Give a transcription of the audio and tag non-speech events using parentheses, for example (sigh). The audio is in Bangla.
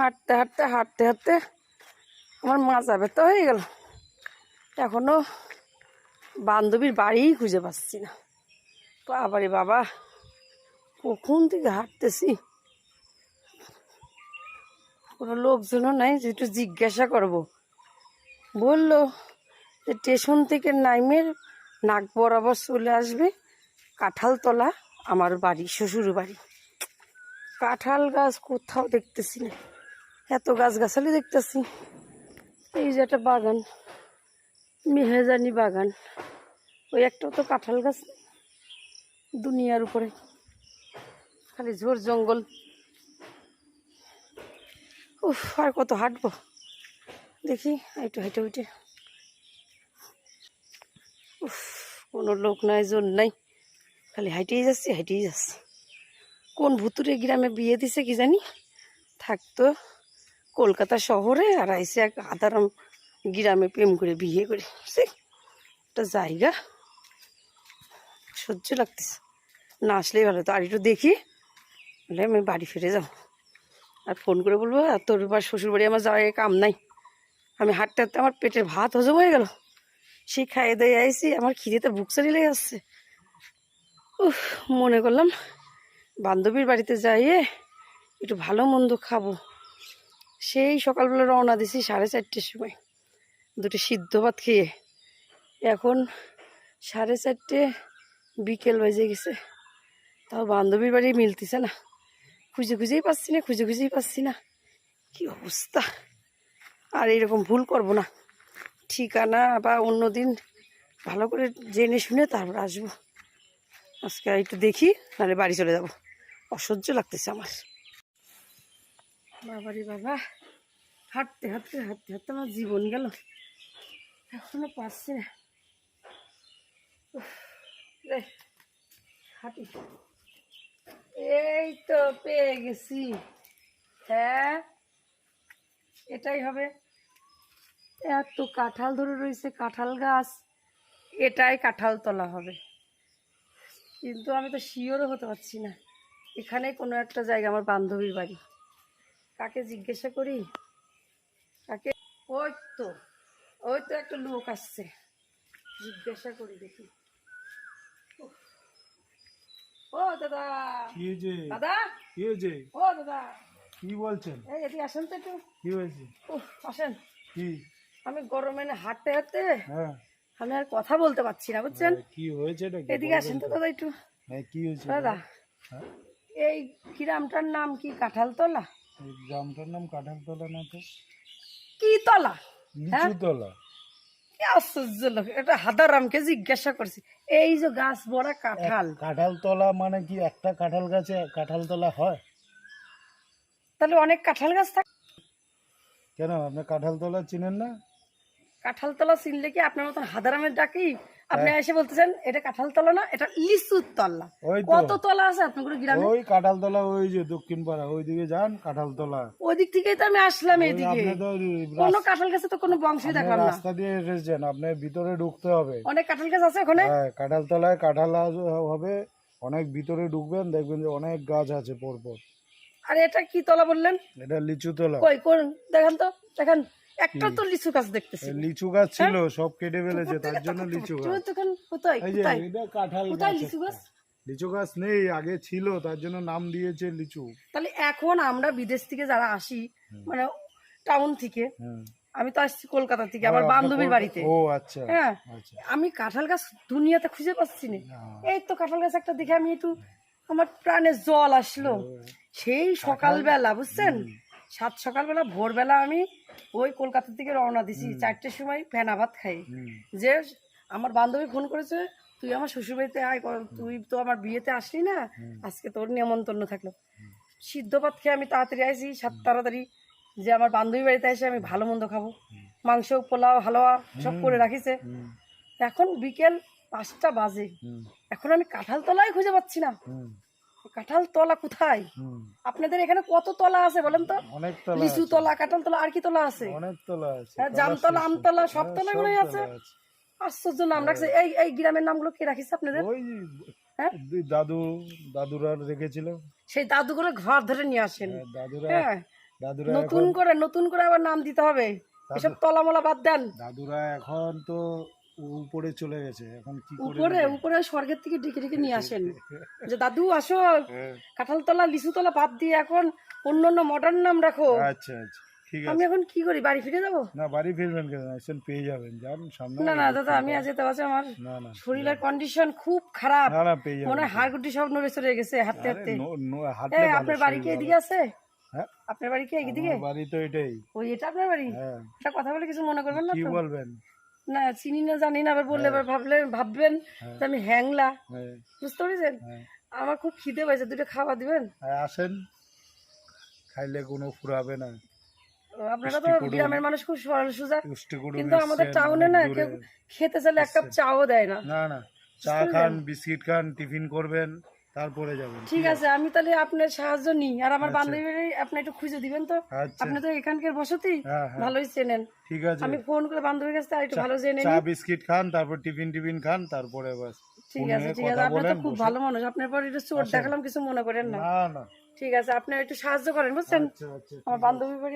হাঁটতে হাঁটতে হাঁটতে হাঁটতে আমার মাজা ব্যথা হয়ে গেল। এখনও বান্ধবীর বাড়িই খুঁজে পাচ্ছি না। বাবারে বাবা, কখন থেকে হাঁটতেছি? কোনো লোকজনও নাই, যে একটু জিজ্ঞাসা করব। বলল যে স্টেশন থেকে নাইমের নাক বরাবর চলে আসবে কাঁঠালতলা, আমার বাড়ি শ্বশুর বাড়ি কাঁঠাল গাছ কোথাও দেখতেছি না। এত গাছ গাছালি দেখতেছি। এই যে একটা বাগান, মেহেজানি বাগান। ওই একটাও তো কাঁঠাল গাছ দুনিয়ার উপরে। খালি ঝোর জঙ্গল। উফ, আর কত হাঁটবো। দেখি, একটু হেঁটে উঠে উফ, কোনো লোক নাই, জোর নাই। খালি হাইটেই যাচ্ছি হাইটেই যাচ্ছি। কোন ভুতুরে গ্রামে বিয়ে দিছে কি জানি? থাকতো। কলকাতা শহরে আর আইসে এক আদারাম গ্রামে প্রেম করে, বিয়ে করে। সে একটা জায়গা। সহ্য লাগতেছে। না আসলেই ভালো। তো আর একটু দেখি। বলে, আমি বাড়ি ফিরে যাব। আর ফোন করে বলব আর তোর বা শ্বশুরবাড়ি আমার যাওয়ার কাম নাই। আমি হাঁটতে হাঁটতে আমার পেটের ভাত হজম হয়ে গেল। সেই খাইয়ে দিয়ে আইসি আমার খিদেতে বুক চালি লেগে আসছে উফ, মনে করলাম বান্ধবীর বাড়িতে যাইয়ে একটু ভালো মন্দ খাব। সেই সকালবেলা রওনা দিছি সাড়ে চারটের সময়। দুটো সিদ্ধ ভাত খেয়ে। এখন সাড়ে চারটে বিকেল বেজে গেছে। তাও বান্ধবীর বাড়ি মিলতেছে না। খুঁজে খুঁজেই পাচ্ছি না, খুঁজে খুঁজেই পাচ্ছি না। কি অবস্থা? আর এরকম ভুল করব না। ঠিকানা বা অন্য দিন ভালো করে জেনে শুনে তারপর আসব। আজকে একটু দেখি, নাহলে বাড়ি চলে যাব। অসহ্য লাগতেছে আমার। বাবারে বাবা, হাঁটতে হাঁটতে হাঁটতে হাঁটতে আমার জীবন গেল। এখনও পাচ্ছি না। হাঁটি। এই তো পেয়ে গেছি। হ্যাঁ এটাই হবে। এত কাঁঠাল ধরে রয়েছে, কাঁঠাল গাছ। এটাই কাঁঠাল তলা হবে। কিন্তু আমি তো শিওরও হতে পারছি না। এখানে কোনো একটা জায়গা আমার বান্ধবীর বাড়ি। কাকে জিজ্ঞাসা করি? কাকে? ওই তো ওই তো একটা লোক আসছে। জিজ্ঞাসা করি দেখি। ও দাদা। কি হয়েছে? দাদা? কি হয়েছে? ও দাদা। কি বলছেন? এই এদিকে আসেন তো একটু। কি হয়েছে? উফ, আসেন। কি? আমি গরমে না হাঁটতে হাঁটতে হ্যাঁ। আমি আর কথা বলতে পারছি না বুঝছেন? কি হয়েছে এটা এদিকে আসেন তো? দাদা একটু। হ্যাঁ কি হয়েছে? দাদা হ্যাঁ? এই গ্রামটার নাম কি কাঁঠালতলা? এই গ্রামটার নাম কাঁঠালতলা না তো। কি তলা? লিচুতলা কি আশ্চর্য লোক এটা হাদারামকে জিজ্ঞাসা করছি। এই যে গাছ বড় কাঁঠাল। কাঁঠালতলা মানে কি একটা কাঁঠাল গাছে কাঁঠালতলা হয়? তাহলে অনেক কাঁঠাল গাছ থাকে। কেন? আপনি কাঁঠালতলা চিনেন না? কাঁঠালতলা চিনলে কি আপনার মতন হাদারামের ডাকি? আপনি হ্যাঁ। এসে বলতেছেন এটা কাঁঠালতলা না এটা লিচুর তলা। কত তলা আছে আপনার গ্রামে? ওই কাঁঠালতলা ওই যে দক্ষিণ পাড়া ওইদিকে যান কাঁঠালতলা। ওই দিক থেকেই তো আমি আসলাম আপনি তো কোনো কাঁঠাল গাছে তো কোনো বংশই দেখলাম না। রাস্তা দিয়ে এসেছেন আপনার ভিতরে ঢুকতে হবে। অনেক কাঁঠাল গাছ আছে ওখানে? হ্যাঁ কাঁঠালতলায় কাঁঠাল হবে অনেক ভিতরে ঢুকবেন দেখবেন যে অনেক গাছ আছে পরপর। আর এটা কি তলা বললেন? এটা লিচু তলা। কই কোন? দেখেন তো দেখেন। একটা তো লিচু গাছ দেখতেছি। লিচু গাছ ছিল সব কেটে ফেলেছে তার জন্য লিচু গাছ। তো কোথায় কোথায়? এটা কাঁঠাল কোথায় লিচু গাছ? লিচু গাছ নেই আগে ছিল তার জন্য নাম দিয়েছে লিচু। তাহলে এখন আমরা বিদেশ থেকে যারা আসি মানে টাউন থেকে হ্যাঁ আমি তো আসছি কলকাতা থেকে আমার বান্ধবীর বাড়িতে। ও আচ্ছা হ্যাঁ আচ্ছা। আমি কাঁঠাল গাছ দুনিয়াতে খুঁজে পাচ্ছি না। হ্যাঁ। এই তো কাঁঠাল গাছ একটা দেখে আমি একটু আমার প্রাণে জল আসলো। সেই সকালবেলা বুঝছেন? সাত সকালবেলা ভোরবেলা আমি ওই কলকাতা থেকে রওনা দিছি। চারটের সময় ফেনা ভাত খাই। যে আমার বান্ধবী ফোন করেছে তুই আমার শ্বশুরবাড়িতে আয় কর- তুই তো আমার বিয়েতে আসলি না। আজকে তোর নিমন্ত্রণ থাকল। সিদ্ধ ভাত খেয়ে আমি তাড়াতাড়ি আসি সাত তাড়াতাড়ি যে আমার বান্ধবী বাড়িতে এসে আমি ভালো মন্দ খাব। মাংস পোলাও হালুয়া সব করে রাখিছে। এখন বিকেল পাঁচটা বাজে। এখন আমি কাঁঠালতলায় খুঁজে পাচ্ছি না। কাঁঠাল তলা কোথায়? আপনাদের এখানে কত তলা আছে বলেন তো? অনেক তলা লিচু তলা কাঁঠাল তলা আর কি তলা আছে? অনেক তলা আছে। হ্যাঁ, জামতলা আমতলা সব হ্যাঁ, তলা তলা আছে। আশ্চর্য নাম রাখছে। এই এই গ্রামের নামগুলো কে রাখিছে আপনাদের? ওই হ্যাঁ? দুই দাদু দাদুরা রেখেছিল। সেই দাদু করে ঘর ধরে নিয়ে আসেন। হ্যাঁ, দাদুরা হ্যাঁ। দাদুরা নতুন করে নতুন করে আবার নাম দিতে হবে। এসব তলামলা বাদ দেন। দাদুরা এখন তো উপরে চলে গেছে এখন কি করে উপরে উপরে স্বর্গের থেকে ডেকে ডেকে নিয়ে আসেন। (laughs) যে দাদু আসো হ্যাঁ, কাঁঠালতলা লিচুতলা বাদ দিয়ে এখন অন্য অন্য মডার্ন নাম রাখো। আচ্ছা আচ্ছা ঠিক আমি এখন কি করি বাড়ি ফিরে যাব? না বাড়ি ফিরবেন কেন? এসেন পেয়ে যাবেন যান সামনে না না দাদা আমি আজ যেতে পারছি আমার শরীরের কন্ডিশন খুব খারাপ। না না পেয়ে যাবেন মনে হাড়গুটি সব নড়ে চড়ে গেছে হাঁটতে হাঁটতে। ভালো, আপনার বাড়ি কি এদিকে আছে? হ্যাঁ। আপনার বাড়ি কি এদিকে? বাড়ি তো এটাই। ওই এটা আপনার বাড়ি? হ্যাঁ। এটা কথা বলে কিছু মনে করবেন না কি বলবেন? না চিনি না জানি না আবার বললে এবার ভাবলে ভাববেন যে আমি হ্যাংলা। হ্যাঁ। বুঝতে পেরেছেন? হ্যাঁ। আমার খুব খিদে পাইছে দুটো খাবার দিবেন? হ্যাঁ, আসেন। খাইলে কোনো ফুরাবে না। আপনারা তো গ্রামের মানুষ খুব সরল সোজা। কিন্তু আমাদের টাউনে না কেউ খেতে চাইলে এক কাপ চাও দেয় না। না না। চা খান বিস্কিট খান টিফিন করবেন। তারপরে যাবেন ঠিক আছে আমি তাহলে আপনার সাহায্য নিই। আর আমার বান্ধবীর আপনি একটু খুঁজে দিবেন তো? আচ্ছা। আপনি তো এখানকার বসতি হ্যাঁ হ্যাঁ। ভালোই চেনেন। ঠিক আছে। আমি ফোন করে বান্ধবীর কাছ থেকে একটু ভালো জেনে চা বিস্কিট খান তারপর টিফিন টিফিন খান তারপরে বাস ঠিক আছে ঠিক আছে। আপনি তো খুব ভালো মানুষ। আপনার পর একটু চোট দেখালাম কিছু মনে করেন না। না ঠিক আছে আপনি একটু সাহায্য করেন বুঝছেন? আচ্ছা আচ্ছা আমার বান্ধবী বাড়ি